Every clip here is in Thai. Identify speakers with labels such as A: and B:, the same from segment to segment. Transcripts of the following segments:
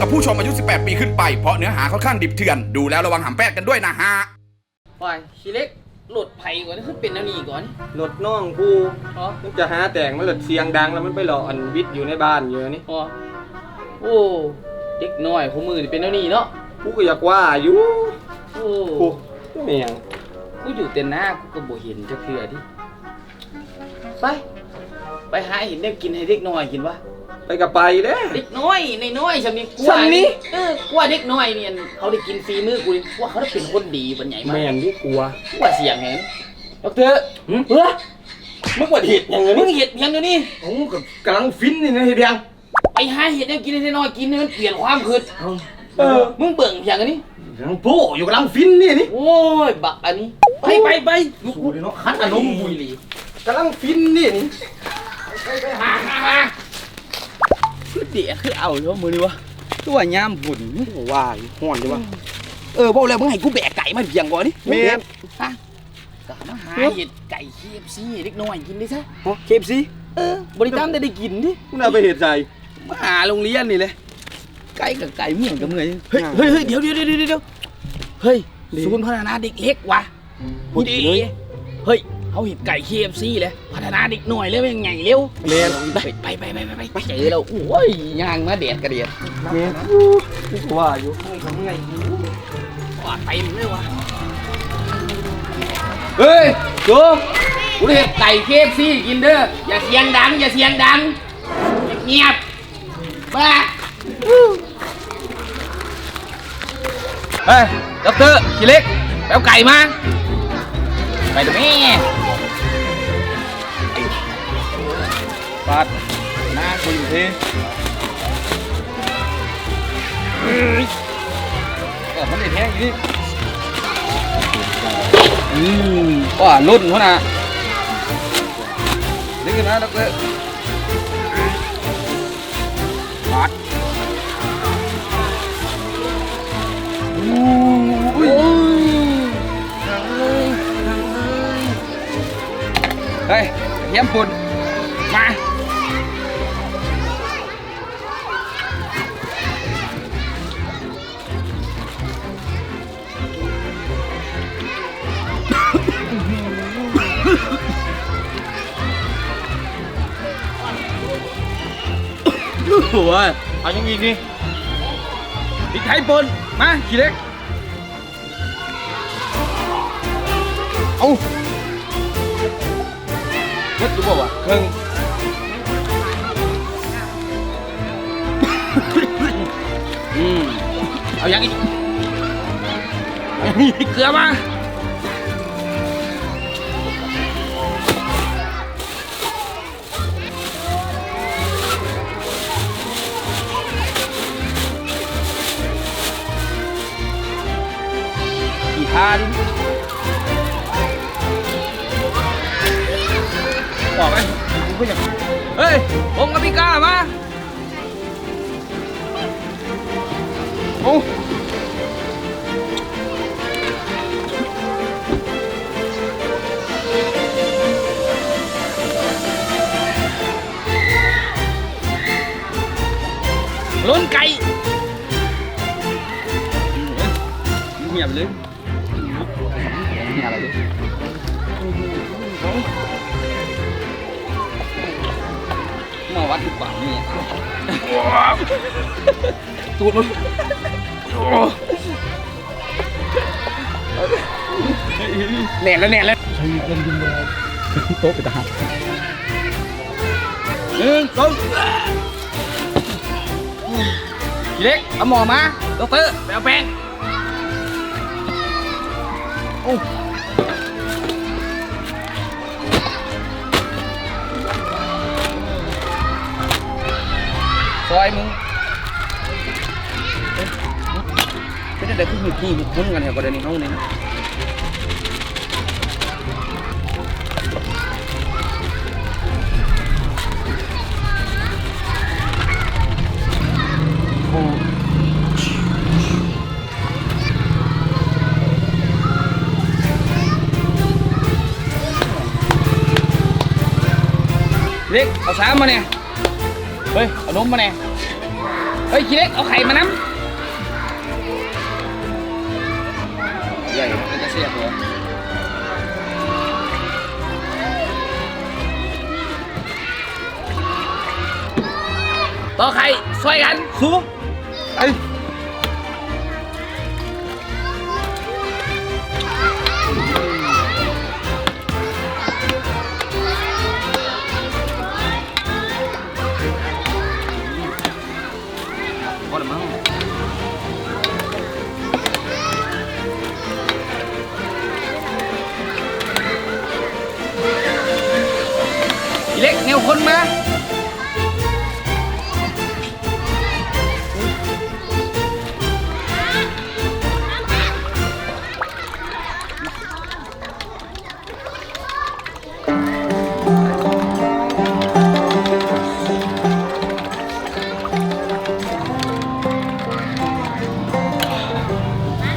A: นี้เหมาะสมกับผู้ชมอายุ 18 ปีขึ้นไป เพราะเนื้อหาค่อนข้างดิบเถื่อน ดูแล้วระวังหำแปดกันด้วยนะฮะ
B: วายชีเล็กโหลดไผ่ก่อนนี่คือเป็นแนวนี้ก่อน
C: รถน้องกู
B: อ๋อ
C: มันจะหาแต่งมันหลดเสียงดังแล้วมันไปหลอกอันวิทย์อยู่ในบ้านอยู่นี่
B: อ๋อโอ้เด็กน้อยของมือนี่เป็นแนวนี้เนาะ
C: กูก็อยากว่าอยู่
B: โอ้
C: กูไม่หยัง
B: กูอยู่เต็นหน้ากูก็บ่เห็นจะเพื่อดิไปไปหาเห็นได้กินให้เด็กน้อยกินวะ
C: ไปกับไปเด้
B: เด็กน้อยในน้อยๆสำนี้กู
C: สำนี้
B: เออกูว่าเด็กน้อยเนี่ยเขาได้กินฟรีมือกูนี่กูว่าเขาได้เป็นคนดีปันใหญ่มาก
C: แม่นที่กลัว
B: กูว่าเสียงไงดอกเตอร์
C: หึ
B: เฮ้ย
C: มึงว่าเห็ดหยังไง
B: มึ
C: นี่
B: งเห็ดเพียงเดี๋ยวนี้
C: โอ้กับกำลังฟินนี่นะเฮ็ดยัง
B: ไปหาเห็ดให้กินให้น้อยกินให้มันเปลี่ยนความคิด
C: เออ
B: มึงเบิ่งอย่างอันนี้
C: กำลังโป้อยู่กำลังฟินนี่นี่
B: โอ้ยบักอันนี้ ไปไปไปลูก
C: สู้ดิเนาะ
B: คัดอารมณ์บุยหลี
C: กำลังฟินนี่นี่
B: หาหาหา คือเดียคือเอาเนาะมือนี่วะตัวยามบุญ
C: ว่าอยู่ฮ้อนดีวะ
B: เออบอกแล้วมึงให้กูแบกไก่มาเพียงก่อนนี่
C: แม่น
B: ฮะกะมาหาเห็ดไก่เคฟซีเล็กน้อยกินได้ซะ
C: ฮะเคฟซี
B: เออบริตามได้ได้กินดิ
C: มึงเอาไปเห็ดใส่
B: มาหาโรงเรียนนี่เลยไก่กับไก่เมี่ยงกับเมื่อยเฮ้ย
C: อ่า
B: เฮ้ยเฮ้ยเดี๋ยวเดี๋ยวเดี๋ยวเดี๋ยวเฮ้ยศูนย์พัฒนาเด็กเล็กว่ะ
C: พอดีเลย
B: เฮ้ย เขาเห็นไก่ KFC เลยพัฒนาเด็กหน่อยเลยเป็นไงเร็ว
C: แม่น
B: ไปไปไปไปไปไปเจอแล้วโอ้ยย่างมาเด็ดกระเดียด
C: แม่นกูก็ว่าอยู่ทำไง
B: ปอดไปเลยวะเฮ้ยโจกูได้เห็นไก่ KFC กินเด้ออย่าเสียงดังอย่าเสียงดังเงียบๆบ้าเฮ้ยด็อกเตอร์ทีเล็กไปเอาไก่มา ไปเถอะแม่
C: ปัดหน้ากูอยู่ที่
B: ก็มันได้แท้งอยู่นี่อืมว่ารุ่นเขานะนี่กันนะดอกเตอร์ปัดอุ้ยเฮ้ยเยี่ยมปุ่นมา โอ้ยเอายังอีกนี่พริกไทยปนมาขี้เล็ก เอาเฮ็ดดูบ่วะเครื่องอืมเอายังอีกเอายังอีกเกลือมาานบอกไหมกูก็อยากเฮ้ย ผมกับพี่ก้ามาโอ้ล้นไก่เงียบเลย วัดดีกว่าเนี่ยตูดมันแหน่นแล้วแหน่นแล้วโต๊ะไปตาหนึ่งสองพี่เล็กเอาหมอมาดอกเตอร์ไปเอาแป้งโอ้ ซอยมึงเอ้ยเป็นอะไรคือหืดที่หืดคุ้นกันแถวประเด็นนี้เขาเนี่ยเล็กเอาสามมาเนี่ย เฮ้ยเอานมมาเนี่ยเฮ้ยขี้เล็กเอาไข่มาน้ำใหญ่มันจะเสียบหัวต่อไข่ช่วยกัน
C: สู้ไอ้
B: ขี้เล็กแนวคนมา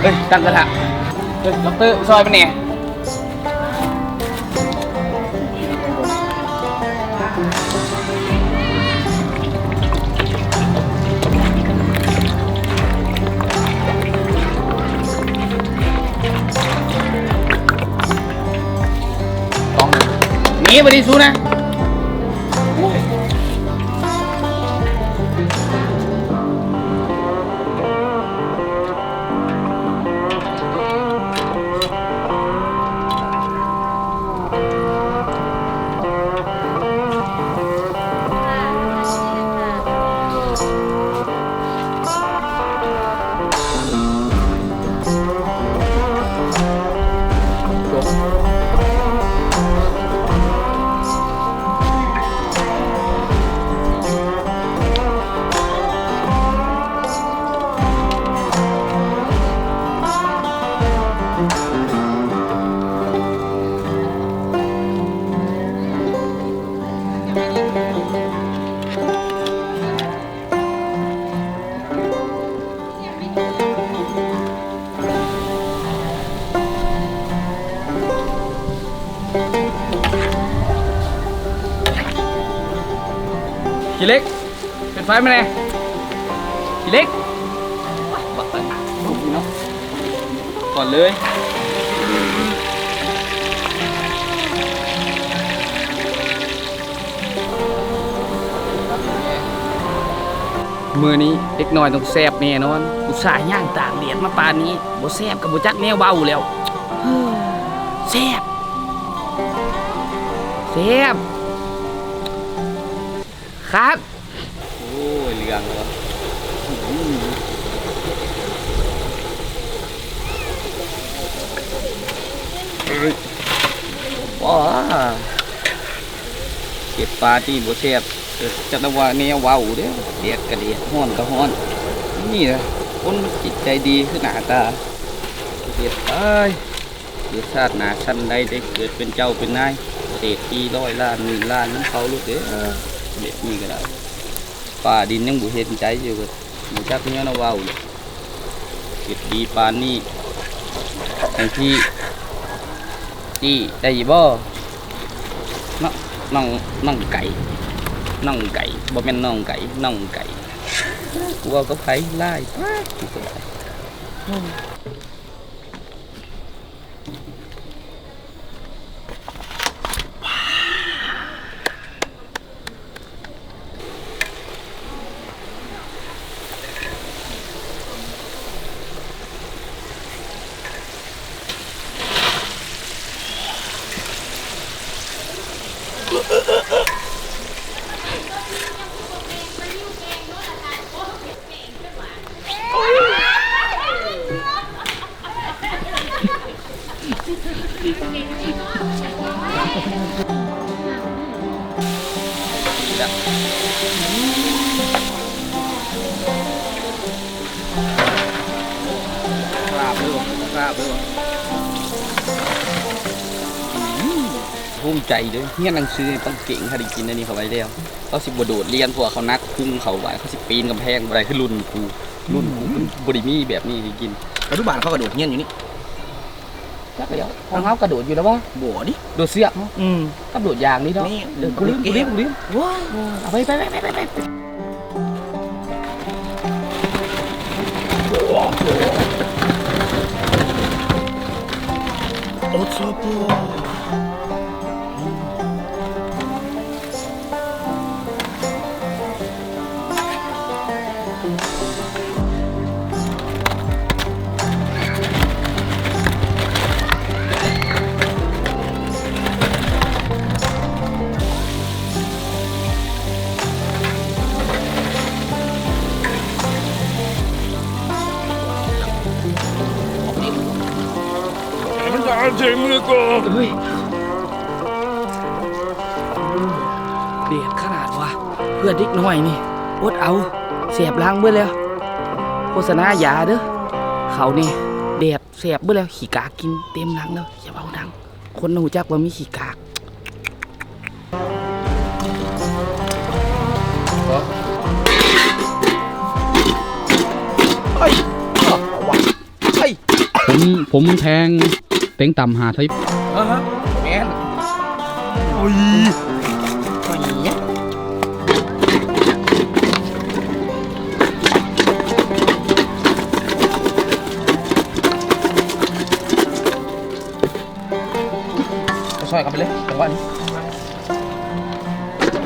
B: เฮ้ยตั้งกระทะเฮ้ยด็อกเตอร์ซอยไปเนี่ยต้อง หนีไป เป็นไหมเนี่ยขี้เล็กบักเลยเนาะก่อนเลยมือนี้เด็กน้อยต้องแซบแน่นอนอุตส่าห์ย่างตากแดดมาปานนี้บ่แซบกับบ่จักแนวเบาแล้วแซบแซบครับ
C: อยเหลืองแล้ว
B: ว้าเก็บปลาที่บ่แซ่บเกิดจักว่าแนวเว้าเด้อเดียดก็เดียดฮ้อนก็ฮ้อน นี่นะคนจิตใจดีคือหนาตาเฮ็ดไปเกิดชาติหนาชั้นใดได้เกิดเป็นเจ้าเป็นนายเศรษฐีร้อยล้านหมื่นล้านน้ำเขาลูกเด้อเด็ดนี่ก็ได้ ป่าดินยังบ่เห็นใจอยู่ก็บ่จักแนวเนาะว้าเลยเก็บดีปานนี้บางที่ที่ได้ยิบ่น้องน้องน้องไก่น้องไก่บ่แม่นน้องไก่น้องไก่กูเอาก็ไผไล่ไปกูก็ได้ ราบด้วยภูมิใจด้วยเฮียนหนังสือต้องเก่งถ้าได้กินอันนี้เขาไว้แล้วเขาสิบ่โดดเรียนพวกเขานักพุ่งเขาไว้เขาสิปีนกำแพงอะไรคือรุ่นกูรุ่นกูมันบริมีแบบนี้ให้กิน
D: อนุบาลเขากระโดดเงี้ยนอยู่นี่
B: จักเดียวของเขากระโดดอยู่แล้ววะ
D: บัวดิ
B: โดดเสือกเนาะ
D: อืม
B: กับโดดยางนี่เนาะ
D: แม่น
B: เดี๋ยวกูรีบกูรีบกูรีบ
D: ว้าว
B: เอาไปไปไปไปไป people. ไปเฮ้ยเด็ดขนาดวะเพื่อนเด็กน้อยนี่อดเอาเสียบล้างเบื่อแล้ว โฆษณายาเด้อเขานี่แดดเสียบเบื่อแล้วขี้กากกินเต็มหลังแล้วอย่าเบาดัง คนหูจักว่ามีขี้กาก
A: เฮ้ยเอาวะเฮ้ย
E: ผมผมแทงเต็งต่ำหาทิพ
B: เออฮะแมน
A: โอ้ย
B: โอ้ยช่วยกันไปเลยจังหวะนี้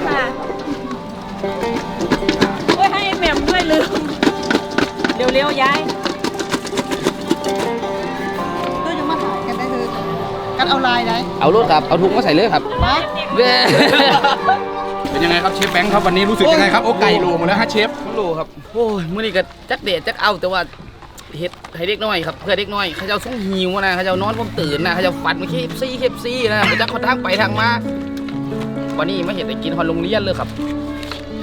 F: ค่ะโอ้ยให้แหม่มด้วยลืม เร็วๆยา
G: ย กันเอาลายได้
B: เอารถครับ เอาถุงมาใส่เลยครับ
G: มา
B: เว้
A: เป็นยังไงครับเชฟแบงค์ครับวันนี้รู้สึกยังไงครับโอ้ไก่โลหมดแล้วฮะเชฟ
B: ไม่รู้ครับโอ้ยมื้อนี้ก็จักเดดจักเอาแต่ว่าเฮ็ดให้เด็กน้อยครับเพื่อเด็กน้อยเขาเจ้าส่งหิวนะเขาเจ้านอนผมตื่นนะเขาเจ้าฝันมาเคฟซีเคฟซีนะเขาจะเขาทางไปทางมาวันนี้มาเห็นได้กินฮอนโรงเรียนเลยครับ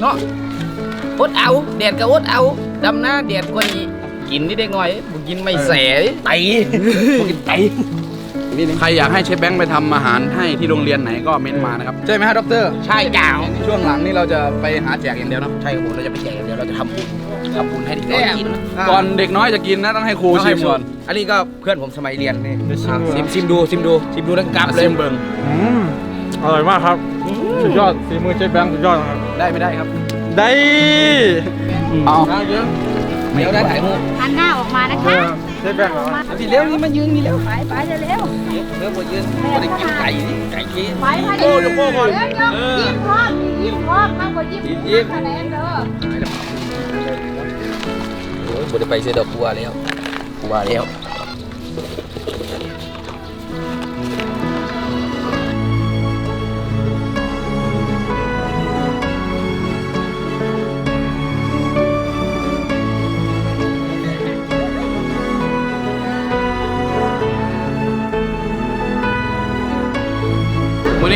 B: เนาะอดเอาแดดก็อดเอาดำหน้าแดดกว่านี้กินนี่เด็กน้อยบ่กินไม่แสไตบ่กินไต
A: ใครอยากให้เชฟแบงค์ไปทำอาหารให้ที่โรงเรียนไหนก็เม้นมานะครับใช่ไหมฮะดร
B: ใช่จ้าว
A: ช่วงหลังนี่เราจะไปหาแจกอย่างเดียวเนาะ
B: ใช่ครับผมเราจะไปแจกกันเดี๋ยวเราจะทำบุญทำบุญให้เด็กน้อยกิน
A: ก่อนเด็กน้อยจะกินนะต้องให้ครูชิมก่อน
B: อันนี้ก็เพื่อนผมสมัยเรียนนี่อะชิมชิมดูชิมดูชิมดูทั้งกลับเลย
A: ซิมเบิง
C: อืมอร่อยมากครับสุดยอดฝีมือเชฟแบงค์สุดยอดครับ
A: ได้ไม่ได้ครับ
C: ได้
A: เอา
C: นะเยอะ
B: เดี๋ยวได้ถ่ายรูป
F: หันหน้าออกมานะ
C: เอ
F: คะ
C: อเชฟแบงเหรอ
B: เอาสิเร็วนี่มายืนนี่เร็ว
F: ไปไปเร็ว
B: เร็วพอยืนพอได้กินไก่นี่ไก่กี้
F: ๆไปไปเร็วๆเดี๋ยวยิ้มพร้อมยิ้มพร้อมมากกว่ายิ้ม
B: ยิ้ม
F: คะแนนเด้อ
B: โอ้ยบ่ได้ไปเสียดอกกลัวแล้วกลัวแล้ว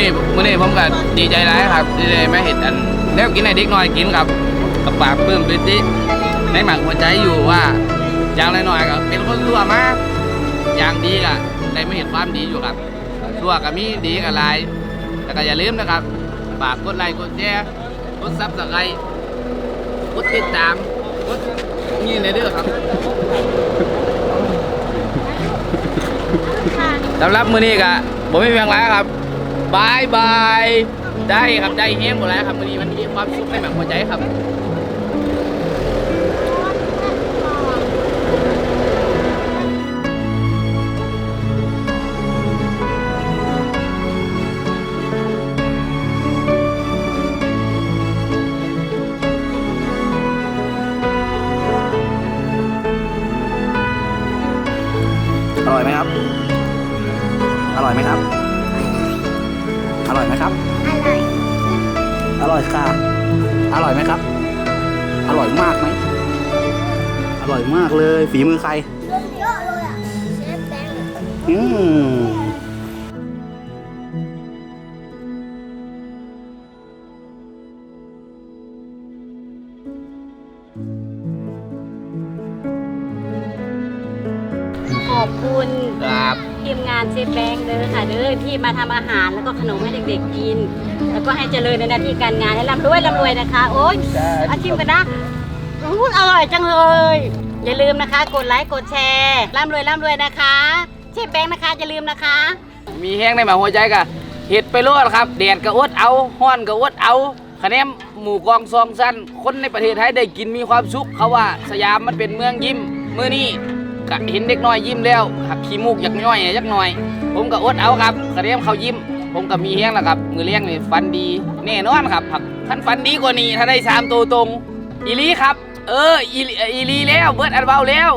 B: นี้มื้อนี้ผมก็ดีใจหลายครับที่ได้มาเห็นอันแล้วกินให้เด็กน้อยกินครับกับปากปลื้มปิติในหมักหัวใจอยู่ว่าอย่างน้อยๆก็เป็นคนรั่วมากอย่างดีก็ได้ไม่เห็นความดีอยู่ครับรั่วก็มีดีกับหลายแต่ก็อย่าลืมนะครับฝากกดไลค์กดแชร์กดซับสไครต์กดติดตามกดนี่ในเด้อครับสำหรับมื้อนี้ก็ผมไม่เพียงไรครับ บายบาย ได้ครับได้เฮงหมดแล้วครับวันนี้มันมีความสุขในแบบหัวใจครับ
D: ฝีมือใคร
G: เยอะเลยอะเชฟแบงค์
D: อืม
F: ขอบคุณ
B: ครับ
F: ทีมงานเชฟแบงค์เด้อค่ะเด้อที่มาทำอาหารแล้วก็ขนมให้เด็กๆกิน แล้วก็ให้เจริญในหน้าที่การงานให้ร่ำรวยร่ำรวยนะคะ โอ๊ยอาชิมกันนะอู้อร่อยจังเลย อย่าลืมนะคะ กดไลค์กดแชร์ร่ำรวยร่ำรวยนะคะเชฟแบงค์นะคะอย่าลืมนะคะ
B: มีแห้งในหมาหัวใจกะเห็ดไปรั่วครับแดดก็อดเอาห้อนก็อดเอาคะแนนหมู่กองซองสั้นคนในประเทศไทยได้กินมีความสุขเขาว่าสยามมันเป็นเมืองยิ้มเมื่อนี้ก็เห็นเด็กน้อยยิ้มแล้วขักขี้มูกอยากน้อยอยากหน่อย ผมก็อดเอาครับคะแนนเขายิ้ม ผมก็มีแห้งแล้วครับ มือเลี้ยงนี่ฟันดีแน่นอนครับผักท่านฟันดีกว่านี้ถ้าได้สามตัวตรงอีลีครับ เอออีอีลีแล้วเบิร์ดอันเบาวแล้ว